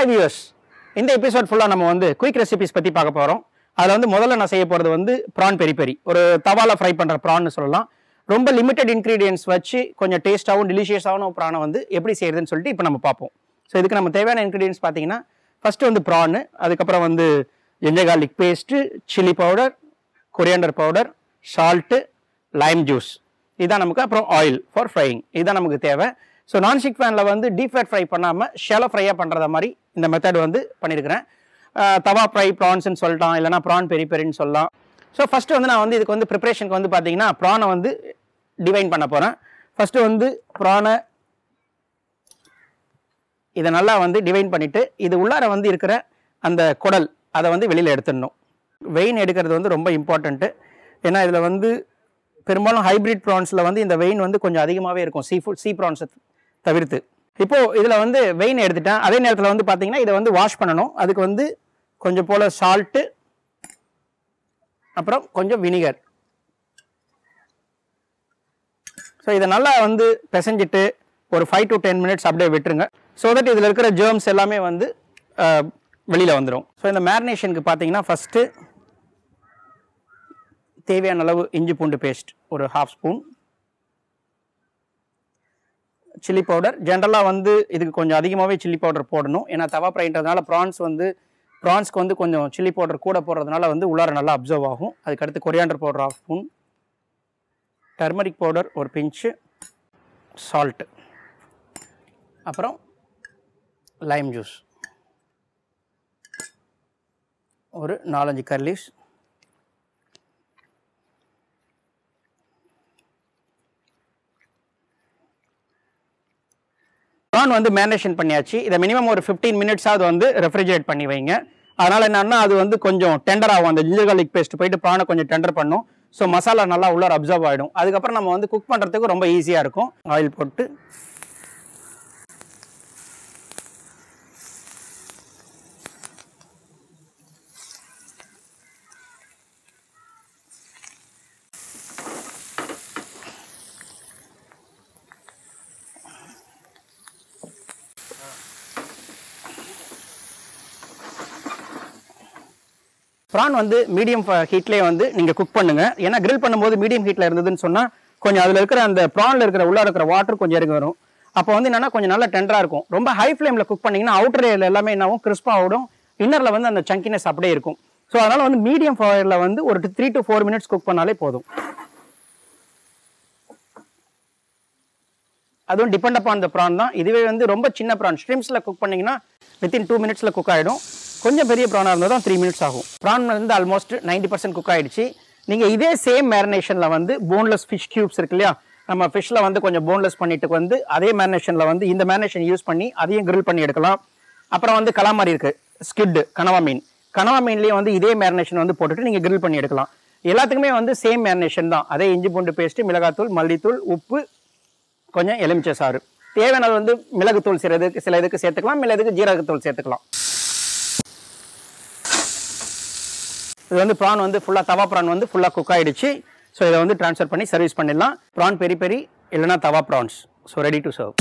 Hi views இந்த episode ஃபுல்லாக நம்ம வந்து குயிக் ரெசிபிஸ் பற்றி பார்க்க போகிறோம் அதில் வந்து முதல்ல நான் செய்ய போகிறது வந்து ப்ரான் பெரி பெரி ஒரு தவால ஃப்ரை பண்ணுற ப்ரான்னு சொல்லலாம். ரொம்ப லிமிட்டட் இன்க்ரீடியன்ஸ் வச்சு கொஞ்சம் டேஸ்ட்டாகவும் டெலிஷியஸாகவும் ப்ரானை வந்து எப்படி செய்யறதுன்னு சொல்லிட்டு இப்போ நம்ம பார்ப்போம். ஸோ இதுக்கு நம்ம தேவையான இன்க்ரீடியன்ஸ் பார்த்தீங்கன்னா ஃபஸ்ட்டு வந்து ப்ரான்னு அதுக்கப்புறம் வந்து ginger garlic paste chilli powder coriander powder salt lime juice இதான் நமக்கு அப்புறம் ஆயில் ஃபார் ஃப்ரையிங் இதுதான் நமக்கு தேவை. ஸோ நான்ஸ்டிக் ஃபேனில் வந்து டீப் ஃபேட் ஃப்ரை பண்ணாமல் ஷெலை ஃப்ரையாக பண்ணுறத மாதிரி இந்த மெத்தட் வந்து பண்ணியிருக்கிறேன் தவா ஃப்ரை ப்ரான்ஸ்னு சொல்லலாம் இல்லைனா ப்ரான் பெரி பெரின்னு சொல்லலாம். ஸோ ஃபஸ்ட்டு வந்து நான் வந்து இதுக்கு வந்து ப்ரிப்பரேஷனுக்கு வந்து பார்த்தீங்கன்னா ப்ரானை வந்து டிவைன் பண்ண போகிறேன் ஃபஸ்ட்டு வந்து ப்ரானை இதை நல்லா வந்து டிவைன் பண்ணிவிட்டு இது உள்ளார வந்து இருக்கிற அந்த குடல் அதை வந்து வெளியில் எடுத்துடணும். வெயின் எடுக்கிறது வந்து ரொம்ப இம்பார்ட்டண்ட்டு ஏன்னா இதில் வந்து பெரும்பாலும் ஹைபிரிட் ப்ரான்ஸில் வந்து இந்த வெயின் வந்து கொஞ்சம் அதிகமாகவே இருக்கும். சீ ஃபுட் சீ ப்ரான்ஸை தவிர்த்து. இப்போது இதில் வந்து வெயின் எடுத்துட்டேன். அதே நேரத்தில் வந்து பார்த்தீங்கன்னா இதை வந்து வாஷ் பண்ணணும். அதுக்கு வந்து கொஞ்சம் போல் சால்ட்டு அப்புறம் கொஞ்சம் வினிகர் ஸோ இதை நல்லா வந்து பிசைஞ்சிட்டு ஒரு ஃபைவ் டு டென் மினிட்ஸ் அப்படியே விட்டுருங்க. ஸோ தட் இதில் இருக்கிற ஜேர்ம்ஸ் எல்லாமே வந்து வெளியில் வந்துடும் ஸோ இந்த மேரினேஷனுக்கு பார்த்தீங்கன்னா ஃபஸ்ட்டு தேவையான அளவு இஞ்சி பூண்டு பேஸ்ட் ஒரு ஹாஃப் ஸ்பூன் சில்லி பவுடர் ஜென்ரலாக வந்து இதுக்கு கொஞ்சம் அதிகமாகவே சில்லி பவுடர் போடணும். ஏன்னா தவா ஃப்ரைன்றதுனால ப்ரான்ஸ் வந்து ப்ரான்ஸ்க்கு வந்து கொஞ்சம் சில்லி பவுடர் கூட போடுறதுனால வந்து உள்ளார நல்லா அப்சர்வ் ஆகும். அதுக்கடுத்து coriander powder half spoon turmeric powder ஒரு பிஞ்சு சால்ட்டு அப்புறம் லைம் ஜூஸ் ஒரு நாலஞ்சு கர்லீஸ் ப்ரான் வந்து மேரினேஷன் பண்ணியாச்சு. இதை மினிமம் ஒரு ஃபிஃப்டீன் மினிட்ஸாவது வந்து ரெஃப்ரிஜரேட் பண்ணி வைங்க. அதனால் என்னன்னா அது வந்து கொஞ்சம் டெண்டர் ஆகும். அந்த ஜிஞ்சர் கார்லிக் பேஸ்ட் போயிட்டு ப்ரானை கொஞ்சம் டெண்டர் பண்ணும். ஸோ மசாலா நல்லா உள்ளார அப்சர்வ் ஆகிடும் அதுக்கப்புறம் நம்ம வந்து குக் பண்ணுறதுக்கு ரொம்ப ஈஸியாக இருக்கும். ஆயில் போட்டு ப்ரான் வந்து மீடியம் ஹீட்லேயே வந்து நீங்கள் குக் பண்ணுங்க. ஏன்னா கிரில் பண்ணும்போது மீடியம் ஹீட்டில் இருந்ததுன்னு சொன்னால் கொஞ்சம் அதில் இருக்கிற அந்த ப்ரானில் இருக்கிற உள்ளே இருக்கிற வாட்டர் கொஞ்சம் இறங்கி வரும். அப்போ வந்து என்னென்னா கொஞ்சம் நல்லா டெண்டராக இருக்கும். ரொம்ப ஹை ஃப்ளேமில் குக் பண்ணிங்கன்னா அவுட்டர் ஏரியில் எல்லாமே என்னாகும் கிறிஸ்பாக ஆகிடும் இன்னரில் வந்து அந்த சங்கினஸ் அப்படியே இருக்கும். ஸோ அதனால் வந்து மீடியம் ஃபயரில் வந்து ஒரு three to four minutes cook பண்ணாலே போதும். அதுவும் டிபெண்ட் அப்பான் த ப்ரான் தான். இதுவே வந்து ரொம்ப சின்ன ப்ரான் ஸ்ட்ரீம்ஸில் குக் பண்ணீங்கன்னா வித்தின் டூ மினிட்ஸில் குக் ஆகிடும் கொஞ்சம் பெரிய ப்ரானாக இருந்தால் தான் த்ரீ மினிட்ஸ் ஆகும். ப்ரான் வந்து ஆல்மோஸ்ட் நைன்டி பர்சன்ட் குக் ஆகிடுச்சு நீங்கள் இதே சேம் மேரினேஷனில் வந்து போன்லெஸ் ஃபிஷ் கியூப்ஸ் இருக்கு இல்லையா? நம்ம ஃபிஷ்ஷில் வந்து கொஞ்சம் போன்லெஸ் பண்ணிட்டு வந்து அதே மேரினேஷனில் வந்து இந்த மேரினேஷன் யூஸ் பண்ணி அதையும் கிரில் பண்ணி எடுக்கலாம். அப்புறம் வந்து கலாமாரி இருக்குது ஸ்கிட் கனவா மீன். கனவா மீன்லேயும் வந்து இதே மேரினேஷன் வந்து போட்டுட்டு நீங்கள் கிரில் பண்ணி எடுக்கலாம். எல்லாத்துக்குமே வந்து சேம் மேரினேஷன் தான். அதே இஞ்சி பூண்டு பேஸ்ட்டு மிளகாத்தூள் மல்லித்தூள் உப்பு கொஞ்சம் எலுமிச்சை சாறு. தேவையானது வந்து மிளகுத்தூள் சில இதுக்கு சில இதுக்கு சேர்த்துக்கலாம் சில ஜீரகத்தூள் சேர்த்துக்கலாம். இது வந்து ப்ரான் வந்து ஃபுல்லாக தவா ப்ரான் வந்து ஃபுல்லாக குக் ஆகிடுச்சு ஸோ இதை வந்து ட்ரான்ஸ்ஃபர் பண்ணி சர்வீஸ் பண்ணிடலாம். ப்ரான் பெரி பெரி இல்லைனா tawa prawns so ready to serve